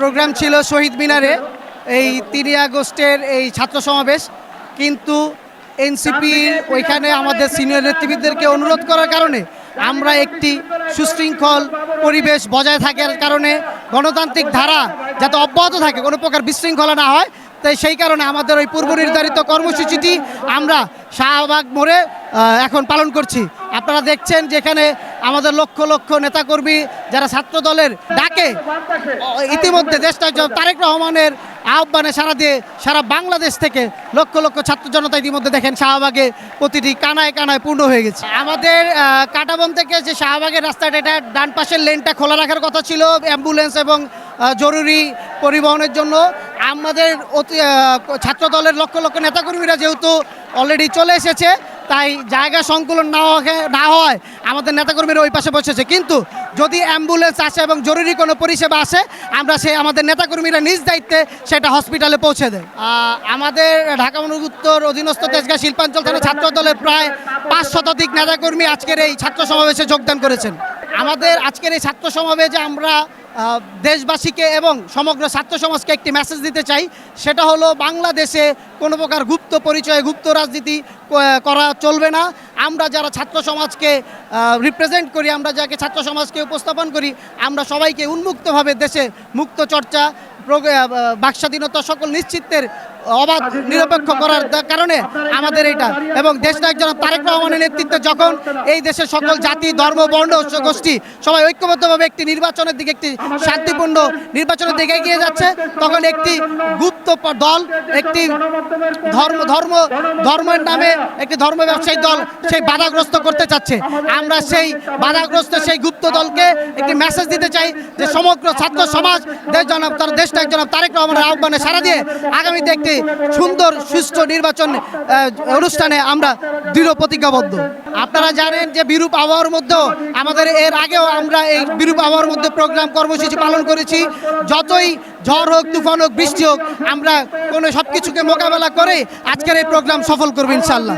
Programme ছিল শহীদ মিনারে এই তিনই আগস্টের এই ছাত্র সমাবেশ। কিন্তু এনসিপি ওইখানে আমাদের সিনিয়র নেতৃবৃন্দদেরকে অনুরোধ করার কারণে আমরা একটি সুশৃঙ্খল পরিবেশ বজায় থাকার কারণে গণতান্ত্রিক ধারা যাতে অব্যাহত থাকে, কোনো প্রকার বিশৃঙ্খলা না হয়, তাই সেই কারণে আমাদের ওই পূর্ব নির্ধারিত কর্মসূচিটি আমরা শাহবাগ মোড়ে এখন পালন করছি। আপনারা দেখছেন যেখানে আমাদের লক্ষ লক্ষ নেতাকর্মী যারা ছাত্র দলের ডাকে, ইতিমধ্যে দেশটা তারেক রহমানের আহ্বানে সারা দিয়ে সারা বাংলাদেশ থেকে লক্ষ লক্ষ ছাত্র জনতা ইতিমধ্যে দেখেন শাহবাগে প্রতিটি কানায় কানায় পূর্ণ হয়ে গেছে। আমাদের কাটাবন থেকে যে শাহবাগের রাস্তাটা, এটা ডান পাশের লেনটা খোলা রাখার কথা ছিল, অ্যাম্বুলেন্স এবং জরুরি পরিবহনের জন্য। আমাদের অতি ছাত্র দলের লক্ষ লক্ষ নেতাকর্মীরা যেহেতু অলরেডি চলে এসেছে তাই জায়গা সংকুলন না না হয় আমাদের নেতাকর্মীরা ওই পাশে বসেছে। কিন্তু যদি অ্যাম্বুলেন্স আসে এবং জরুরি কোনো পরিষেবা আসে, আমরা সে আমাদের নেতাকর্মীরা নিজ দায়িত্বে সেটা হসপিটালে পৌঁছে দেয়। আমাদের ঢাকা উত্তর অধীনস্থ তেজগাঁ শিল্পাঞ্চল থানা ছাত্র দলের প্রায় পাঁচ শতাধিক নেতাকর্মী আজকের এই ছাত্র সমাবেশে যোগদান করেছেন। আমাদের আজকের এই ছাত্র সমাবেশে আমরা দেশবাসীকে এবং সমগ্র ছাত্র সমাজকে একটি মেসেজ দিতে চাই, সেটা হলো বাংলাদেশে কোনো প্রকার গুপ্ত পরিচয়, গুপ্ত রাজনীতি করা চলবে না। আমরা যারা ছাত্র সমাজকে রিপ্রেজেন্ট করি, আমরা যাকে ছাত্র সমাজকে উপস্থাপন করি, আমরা সবাইকে উন্মুক্তভাবে দেশে মুক্ত চর্চা বাকস্বাধীনতা সকল নিশ্চিতের অবাধ নিরপেক্ষ করার কারণে আমাদের এটা। এবং দেশনায়ক জনাব তারেক রহমানের নেতৃত্বে যখন এই দেশের সকল জাতি, ধর্ম, বর্ণ, গোষ্ঠী সবাই ঐক্যবদ্ধভাবে একটি নির্বাচনের দিকে একটি শান্তিপূর্ণ নির্বাচনের দিকে এগিয়ে যাচ্ছে, তখন একটি গুপ্ত দল, একটি ধর্ম ধর্ম, ধর্মের নামে একটি ধর্ম ব্যবসায়ী দল সেই বাধাগ্রস্ত করতে চাচ্ছে। আমরা সেই বাধাগ্রস্ত সেই গুপ্ত দলকে একটি মেসেজ দিতে চাই যে সমগ্র ছাত্র সমাজ, দেশ জনাব, তার দেশটা জনাব তারেক রহমানের আহ্বানে সারা দিয়ে আগামীতে একটি সুন্দর, সুষ্ঠু নির্বাচন অনুষ্ঠানে আমরা দৃঢ় প্রতিজ্ঞাবদ্ধ। আপনারা জানেন যে বিরূপ আবহাওয়ার মধ্যেও আমাদের এর আগেও আমরা এই বিরূপ আবহাওয়ার মধ্যে প্রোগ্রাম কর্মসূচি পালন করেছি। যতই ঝড় হোক, তুফান হোক, বৃষ্টি হোক, আমরা কোনো সব কিছুকে মোকাবেলা করে আজকের এই প্রোগ্রাম সফল করব ইনশাল্লাহ